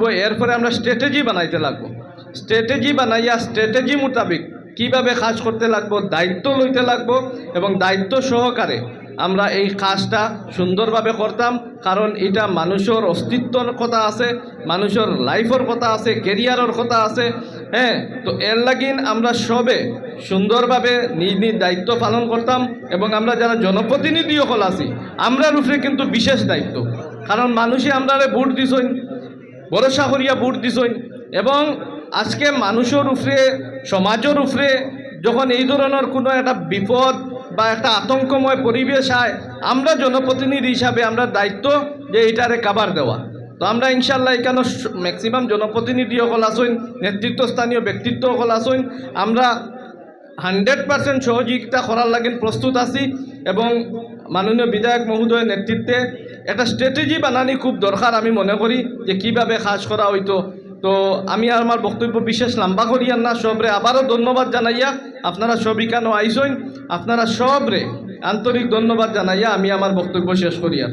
হইব এরপরে আমরা স্ট্র্যাটেজি বানাইতে লাগবো। স্ট্র্যাটেজি বানাইয়া স্ট্র্যাটেজি মোতাবিক কীভাবে কাজ করতে লাগবো, দায়িত্ব লইতে লাগবো এবং দায়িত্ব সহকারে আমরা এই কাজটা সুন্দরভাবে করতাম। কারণ এটা মানুষের অস্তিত্বর কথা আছে, মানুষের লাইফের কথা আছে কেরিয়ারের কথা আছে হ্যাঁ? তো এর লাগিন আমরা সবে সুন্দরভাবে নিজ নিজ দায়িত্ব পালন করতাম এবং আমরা যারা জনপ্রতিনিধি সকল আছি, আমরার উপরে কিন্তু বিশেষ দায়িত্ব। কারণ মানুষে আমরা ভোট দিছইন ভরসা করিয়া ভোট দিছইন এবং আজকে মানুষের উপরে, সমাজের উপরে যখন এই ধরনের কোনো একটা বিপদ বা একটা আতঙ্কময় পরিবেশ হয় আমরা জনপ্রতিনিধি হিসাবে আমরা দায়িত্ব যে এইটারে কাবার দেওয়া। তো আমরা ইনশাল্লাহ এখানে ম্যাক্সিমাম জনপ্রতিনিধি সকল আসইন নেতৃত্বস্থানীয় ব্যক্তিত্ব সকল আসইন আমরা হান্ড্রেড পার্সেন্ট সহযোগিতা করার লাগেন প্রস্তুত আছি এবং মাননীয় বিধায়ক মহোদয়ের নেতৃত্বে একটা স্ট্র্যাটেজি বানানি খুব দরকার আমি মনে করি যে কীভাবে কাজ করা হইতো। তো আমি আর আমার বক্তব্য বিশেষ লম্বা করিয়ান না, সবরে আবারও ধন্যবাদ জানাইয়া আপনারা সবই কেন আইসইন, আপনারা সবরে আন্তরিক ধন্যবাদ জানাইয়া আমি আমার বক্তব্য শেষ করিয়া